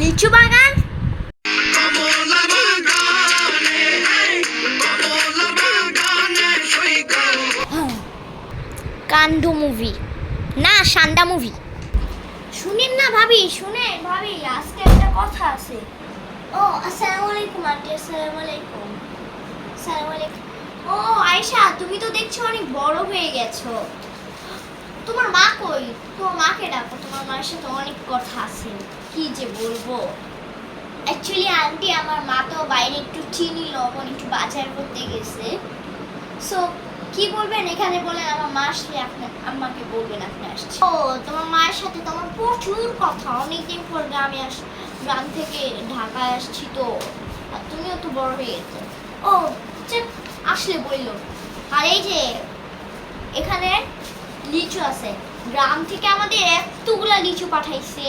লিচু বাগান? কান্ডু মুভি। না সান্ডা মুভি। শুনেন না ভাবি শুনে ভাবি, আজকে একটা কথা আছে। ও, আসসালামু আলাইকুম, আন্টি, আসসালামু আলাইকুম। আসসালামু আলাইকুম। ও, আয়শা, তুমি তো দেখছ অনেক বড় হয়ে গেছো। তোমার মা কই? তোমার মাকে ডাকো, তোমার মায়ের সাথে অনেক কথা আছে। কি যে বলব? অ্যাকচুয়ালি আন্টি আমার মা তো বাইরে একটু চিনি, লবণ একটু বাজার করতে গেছে। সো কি বলবেন এখানে বলে আমার মা আসলে আপনার আম্মাকে বলবেন আপনি আসছে ও, তোমার মায়ের সাথে তোমার প্রচুর কথা। অনেকদিন পর গ্রামে আস, গ্রাম থেকে ঢাকায় আসছি তো। আর তুমিও তো বড় হয়ে গেছো। ও আসলে বলল। আর এই যে, এখানে লিচু আছে। গ্রাম থেকে আমাদের এতগুলা লিচু পাঠাইছে।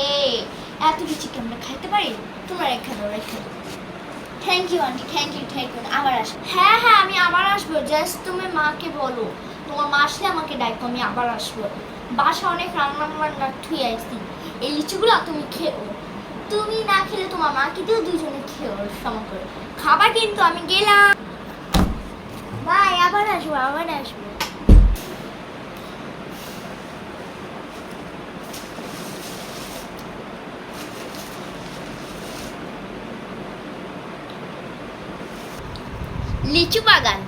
এত লিচু কি আমরা খাইতে পারি? তোমরা রেখে দাও রেখে দাও thank you aunty thank you thank you আবার আসব। হ্যাঁ হ্যাঁ আমি আবার আসব। জাস্ট তুমি মাকে বলো। তোমার মা আসলে আমাকে ডাকো, আমি আবার আসব। বাসা অনেক রান্না বান্না থুই আসছি এই লিচুগুলো তুমি খেও। তুমি না খেলে তোমার মাকে দিও দুজনে খেও, সম করে। খাবার কিন্তু আমি গেলাম। বাই, আবার আসব আবার আসব। লিচু বাগান।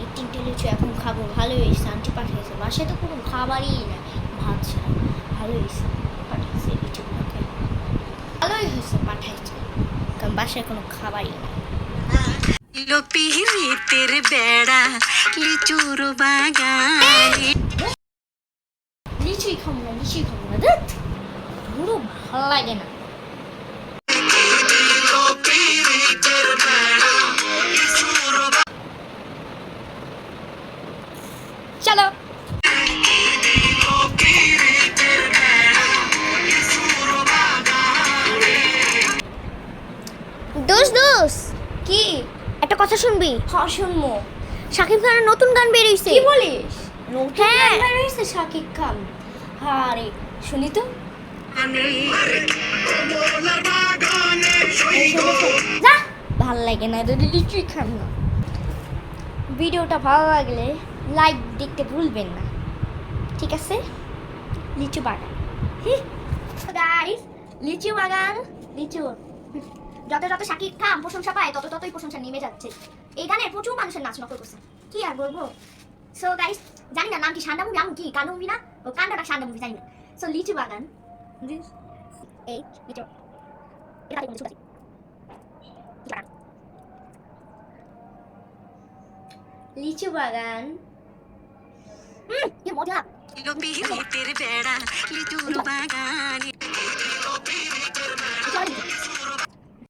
এই তিনটে লিচু এখন খাব ভালো হয়েছে আন্টি পাঠিয়েছে। বাসায় তো কোনো খাবারই না ভাত ছাড়া। ভালো হয়েছে পাঠিয়েছে ভালোই হয়েছে পাঠাইছে। কারণ বাসায় কোনো খাবারই না লো পিহিতের বেড়া লিচুর বাগানে। লিচুই খাব না লিচুই খাব না দেখ পুরো ভালো লাগে না। চলো দোষ দোষ কি? একটা কথা শুনবি? হ্যাঁ শুনব। শাকিব খানের নতুন গান বেরিয়েছে কি বলিস? নতুন গান বেরিয়েছে শাকিব খান? হ্যাঁ রে শুনি তো যা। ভালো লাগে না যদি লিচুই খান না। ভিডিওটা ভালো লাগলে লাইক দেখতে ভুলবেন না। ঠিক আছে? লিচু বাগান। গাইস লিচু বাগান, লিচু। যত যত শাকিব খান প্রশংসা পায়, তত ততই প্রশংসা নেমে যাচ্ছে। এই গানে প্রচুর মানুষের নাচ নকল করছে। কি আর বলব? সো গাইস জানি না নাম কি সান্ডা মুভি আমি কি কান্ড মুভি না? ও কান্ড না সান্ডা মুভি জানি না। সো লিচু বাগান এই লিচু বাগান। 嗯，你摸着了。